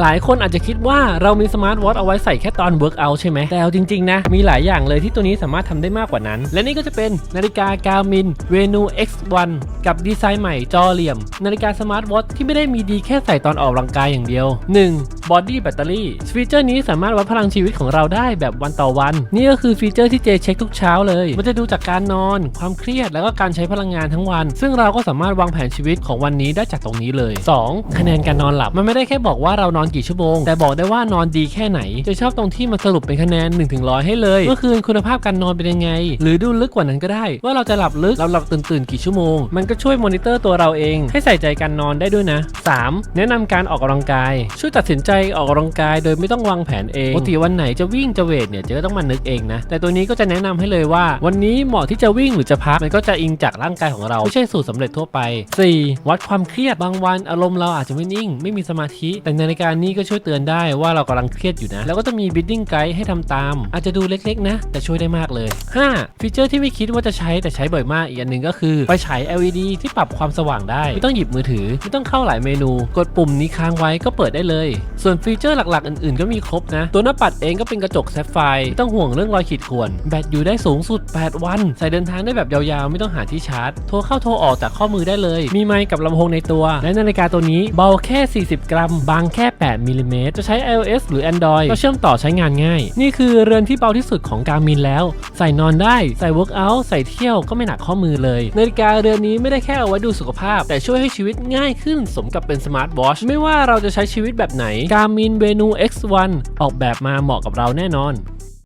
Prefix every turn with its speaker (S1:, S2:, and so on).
S1: หลายคนอาจจะคิดว่าเรามีสมาร์ทวอทเอาไว้ใส่แค่ตอนเวิร์กอัใช่ไหมแต่เอาจริง ๆ นะ มีหลายอย่างเลยที่ตัวนี้สามารถทำได้มากกว่านั้น และนี่ก็จะเป็นนาฬิกา Garmin Venu X1 กับดีไซน์ใหม่จอเหลี่ยม นาฬิกาสมาร์ทวอทที่ไม่ได้มีดีแค่ใส่ตอนออกกำลังกายอย่างเดียว 1. Body Battery ฟีเจอร์นี้สามารถวัดพลังชีวิตของเราได้แบบวันต่อวัน นี่ก็คือฟีเจอร์ที่เจเช็คทุกเช้าเลย มันจะดูจากการนอน ความเครียดแล้วก็การใช้พลังงานทั้งวัน ซึ่งเราก็สามารถวางแผนชีวิตของวันนี้ได้จากตรงนี้เลย 2. คะแนนการนอนหลับมันไม่ได้แค่บอกว่าเรานอนกี่ชั่วโมง แต่บอกได้ว่านอนดีแค่ไหน จะชอบตรงที่มันสรุปเป็นคะแนน1ถึง100ให้เลยเมื่อคืนคุณภาพการนอนเป็นยังไง หรือดูลึกกว่านั้นก็ได้ ว่าเราจะหลับลึกเราหลับตื่นตื่นกี่ชั่วโมง มันก็ช่วยมอนิเตอร์ตัวเราเอง ให้ใส่ใจการนอนได้ด้วยนะ 3. แนะนำการออกกำลังกาย ช่วยตัดสินใจออกกำลังกายโดยไม่ต้องวางแผนเองปกติวันไหนจะวิ่งจะเวทเนี่ยเจะต้องมานึกเองนะ แต่ตัวนี้ก็จะแนะนำให้เลยว่า วันนี้เหมาะที่จะวิ่งหรือจะพักมันก็จะอิงจากร่างกายของเราไม่ใช่สูตรสำเร็จทั่วไป 4. วัดความเครียดบางวันอารมณ์เราอาจจะไม่นิ่ง ไม่มีสมาธิ แต่นาฬิกานี้ก็ช่วยเตือนได้ว่าเรากำลังเครียดอยู่นะ แล้วก็จะมี bidding guide ให้ทำตาม อาจจะดูเล็กๆนะ แต่ช่วยได้มากเลย 5. ฟีเจอร์ที่ไม่คิดว่าจะใช้แต่ใช้บ่อยมากอีกอันหนึ่งก็คือไฟฉาย LED ที่ปรับความสว่างได้ ไม่ต้องหยิบมือถือ ไม่ต้องเข้าหลายเมนู กดปุ่มนี้ค้างไว้ก็เปิดได้เลยส่วนฟีเจอร์หลักๆ อื่นๆ ก็มีครบนะ ตัวหน้าปัดเองก็เป็นกระจกแซฟไฟร์ไม่ต้องห่วงเรื่องรอยขีดข่วน แบตอยู่ได้สูงสุด 8 วัน ใส่เดินทางได้แบบยาวๆ ไม่ต้องหาที่ชาร์จ โทรเข้าโทรออกจากข้อมือได้เลย มีไมค์กับลำโพงในตัว และนาฬิกาตัวนี้เบาแค่ 40 กรัม บางแค่ 8มิลลิเมตรจะใช้ iOS หรือ Android ก็เชื่อมต่อใช้งานง่าย นี่คือเรือนที่เบาที่สุดของการมินแล้ว ใส่นอนได้ใส่ workout ใส่เที่ยวก็ไม่หนักข้อมือเลยนาฬิกาเรือนนี้ไม่ได้แค่เอาไว้ดูสุขภาพ แต่ช่วยให้ชีวิตง่ายขึ้นสมกับเป็นสมาร์ทวอชไม่ว่าเราจะใช้ชีวิตแบบไหน Garmin Venu X1 ออกแบบมาเหมาะกับเราแน่นอน